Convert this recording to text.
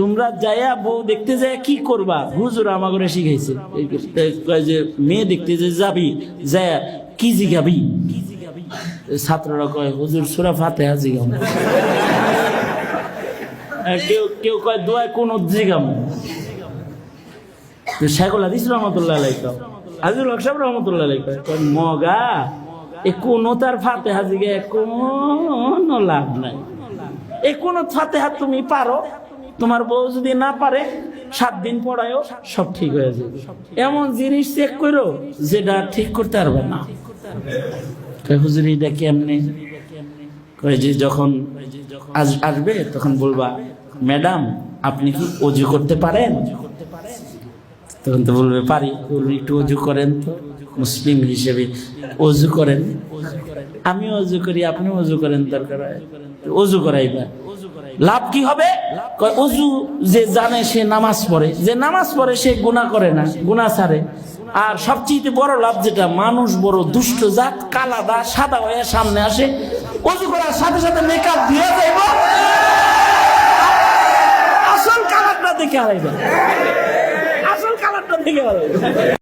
তোমরা যাইয়া বউ দেখতে যায় কি করবা? হুজুর আমাকে শিখাইছে। যে মেয়ে দেখতে যে যাবি যায় কি জিগাবি? ছাত্ররা কয় হুজুর সুরা ফাতে জিগাম কেউ কেউ কয় দোয়ায় কোন জিগাম শেখুল হাদিস রহমতুল্লাহ আলাই কয় আজিল হক সাহেব রহমতুল্লাহ আলাই কয় কয়, মগা এ কোনো তার ফাতে হাজিগে কোনো লাভ নাই। এ কোনো ফাতে হাত তুমি পারো তোমার বউ যদি না পারে, সাত দিন পড়ায়ও সব ঠিক হয়ে যাবে। এমন জিনিস চেক করো যেটা ঠিক করতে পারবে না। হুজুর, এটা কেমনে? যে যখন আস- আসবে, তখন বলবা, ম্যাডাম, আপনি কি অজু করতে পারেন তখন তো বলবে, পারি। একটু অজু করেন তো, মুসলিম হিসেবে অজু করেন। আমি অজু করি আপনি অজু করেন, দরকার অজু করাইবা। লাভ কি হবে? অজু যে জানে সে নামাজ পড়ে। যে নামাজ পড়ে, সে গুনাহ করে না, গুনাহ ছাড়ে। আর সবচেয়ে বড় লাভ যেটা, মানুষ বড় দুষ্ট জাত কালাদা সাদা হয়ে সামনে আসে। অজু করার সাথে সাথে মেকআপ দিয়ে যাইব আসল কালারটা দেখে হারাইবে। আসল কালারটা দেখে হারাইবা।